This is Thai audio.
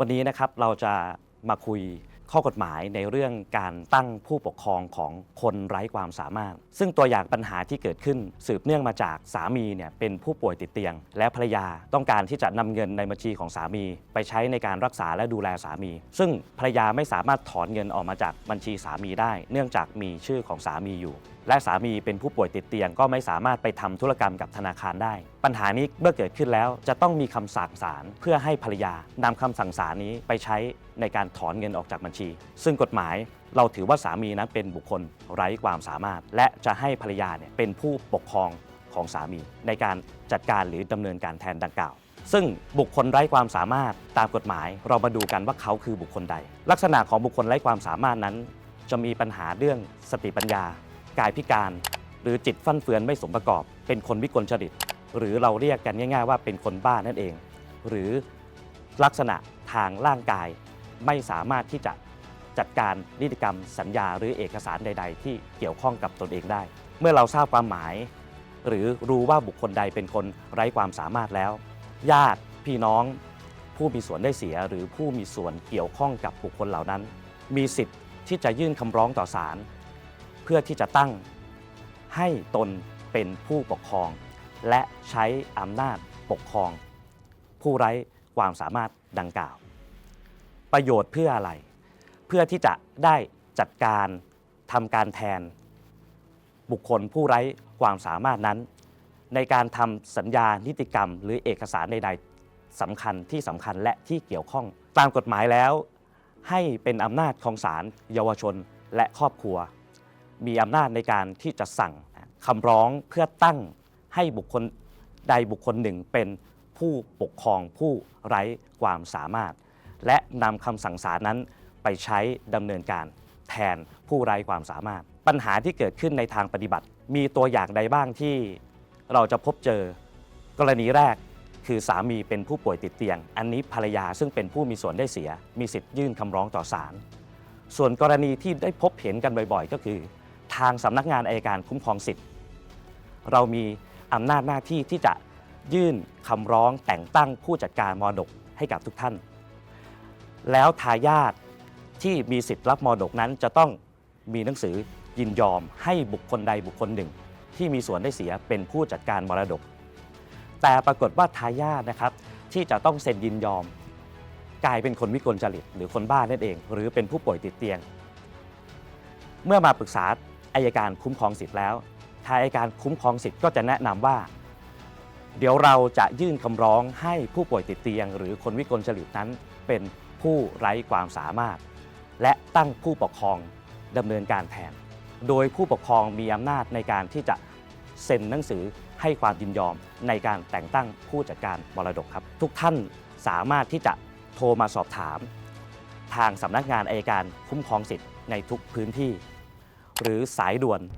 วันนี้นะครับเราจะมาคุยข้อกฎหมายในเรื่องการตั้งผู้ปกครองของคนไร้ความสามารถ ซึ่งตัวอย่างปัญหาที่เกิดขึ้นสืบเนื่องมาจากสามีเนี่ยเป็นผู้ป่วยติดเตียง และภรรยาต้องการที่จะนำเงินในบัญชีของสามี ไปใช้ในการรักษาและดูแลสามี ซึ่งภรรยาไม่สามารถถอนเงินออกมาจากบัญชีสามีได้ เนื่องจากมีชื่อของสามีอยู่ และสามีเป็นผู้ป่วยติดเตียง ก็ไม่สามารถไปทำธุรกรรมกับธนาคารได้ ปัญหานี้เมื่อเกิดขึ้นแล้ว จะต้องมีคำสั่งศาลเพื่อให้ภรรยานำคำสั่งศาลนี้ไปใช้ในการถอนเงินออกจากบัญชี ซึ่งกฎหมายเราถือว่าสามีนั้นเป็นบุคคลไร้ความสามารถ และจะให้ภรรยาเนี่ยเป็นผู้ปกครองของสามี ในการจัดการหรือดำเนินการแทนดังกล่าวซึ่งบุคคลไร้ความสามารถตามกฎหมาย เรามาดูกันว่าเขาคือบุคคลใด ลักษณะของบุคคลไร้ความสามารถนั้น จะมีปัญหาเรื่องสติปัญญา กายพิการ หรือจิตฟั่นเฟือนไม่สมประกอบ เป็นคนวิกลจริต หรือเราเรียกกันง่าย ๆ ว่าเป็นคนบ้านั่นเอง หรือลักษณะทางร่างกายไม่สามารถที่จะจัดการนิติกรรมสัญญาหรือเอกสารใด ๆ ที่เกี่ยวข้องกับตนเองได้ เมื่อเราทราบความหมาย หรือรู้ว่าบุคคลใดเป็นคนไร้ความสามารถแล้ว ญาติพี่น้อง ผู้มีส่วนได้เสียหรือผู้มีส่วนเกี่ยวข้องกับบุคคลเหล่านั้น มีสิทธิ์ที่จะยื่นคำร้องต่อศาล พื่อที่จะตั้งให้ตนเป็นผู้ปกครอง และใช้อำนาจปกครอง ผู้ไร้ความสามารถดังกล่าว ประโยชน์เพื่ออะไร เพื่อที่จะได้จัดการทำการแทน บุคคลผู้ไร้ความสามารถนั้น ในการทำสัญญานิติกรรม หรือเอกสารใดๆสำคัญที่สำคัญและที่เกี่ยวข้อง ตามกฎหมายแล้ว ให้เป็นอำนาจของศาลเยาวชนและครอบครัว มีอำนาจในการที่จะสั่งคำร้องเพื่อตั้งให้บุคคลใดบุคคลหนึ่งเป็นผู้ปกครองผู้ไร้ความสามารถ และนำคำสั่งศาลนั้นไปใช้ดำเนินการแทนผู้ไร้ความสามารถ ปัญหาที่เกิดขึ้นในทางปฏิบัติ มีตัวอย่างใดบ้างที่เราจะพบเจอกรณีแรกคือสามีเป็นผู้ป่วยติดเตียง อันนี้ภรรยาซึ่งเป็นผู้มีส่วนได้เสีย มีสิทธิ์ยื่นคำร้องต่อศาลส่วนกรณีที่ได้พบเห็นกันบ่อยๆ ก็คือ ทางสำนักงานอายการคุ้มครองสิทธิ์ เรามีอำนาจหน้าที่ที่จะยื่นคำร้องแต่งตั้งผู้จัดการมรดกให้กับทุกท่าน แล้วทายาทที่มีสิทธิ์รับมรดกนั้นจะต้องมีหนังสือยินยอมให้บุคคลใดบุคคลหนึ่ง ที่มีส่วนได้เสียเป็นผู้จัดการมรดก แต่ปรากฏว่าทายาทนะครับที่จะต้องเซ็นยินยอม กลายเป็นคนวิกลจริตหรือคนบ้านั่นเอง หรือเป็นผู้ป่วยติดเตียง เมื่อมาปรึกษา อายการคุ้มครองสิทธิ์แล้วทางอายการคุ้มครองสิทธิ์ก็จะแนะนำว่า เดี๋ยวเราจะยื่นคำร้องให้ผู้ป่วยติดเตียง หรือคนวิกลจริตนั้นเป็นผู้ไร้ความสามารถ และตั้งผู้ปกครองดำเนินการแทน โดยผู้ปกครองมีอำนาจในการที่จะเซ็นหนังสือให้ความยินยอมในการแต่งตั้งผู้จัดการมรดกครับ ทุกท่านสามารถที่จะโทรมาสอบถาม ทางสำนักงานอายการคุ้มครองสิทธิ์ในทุกพื้นที่ หรือสายด่วน 1157